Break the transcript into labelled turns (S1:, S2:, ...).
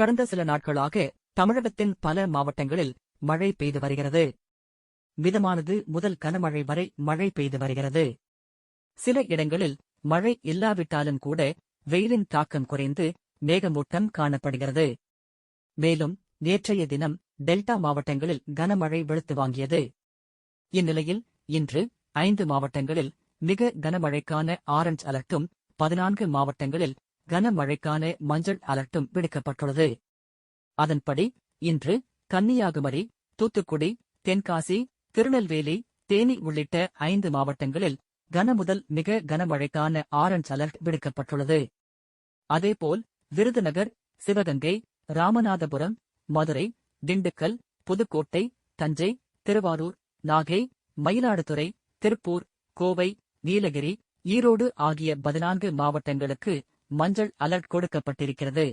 S1: கடந்த சில நாட்களாக தமிழகத்தின் பல மாவட்டங்களில் மழை பெய்து வருகிறது. மிதமானது முதல் கனமழை வரை மழை பெய்து வருகிறது. சில இடங்களில் மழை இல்லாவிட்டாலும் கூட வெயிலின் தாக்கம் குறைந்து மேகமூட்டம் காணப்படுகிறது. மேலும் நேற்றைய தினம் டெல்டா மாவட்டங்களில் கனமழை வெளுத்து வாங்கியது. இந்நிலையில் இன்று ஐந்து மாவட்டங்களில் மிக கனமழைக்கான ஆரஞ்ச் அலர்ட்டும் பதினான்கு மாவட்டங்களில் கனமழைக்கான மஞ்சள் அலர்ட்டும் விடுக்கப்பட்டுள்ளது. அதன்படி இன்று கன்னியாகுமரி தூத்துக்குடி தென்காசி திருநெல்வேலி தேனி உள்ளிட்ட ஐந்து மாவட்டங்களில் கனமுதல் மிக கனமழைக்கான ஆரஞ்ச் அலர்ட் விடுக்கப்பட்டுள்ளது. அதேபோல் விருதுநகர் சிவகங்கை ராமநாதபுரம் மதுரை திண்டுக்கல் புதுக்கோட்டை தஞ்சை திருவாரூர் நாகை மயிலாடுதுறை திருப்பூர் கோவை நீலகிரி ஈரோடு ஆகிய பதினான்கு மாவட்டங்களுக்கு மஞ்சள் அலர்ட் கொடுக்கப்பட்டிருக்கிறது.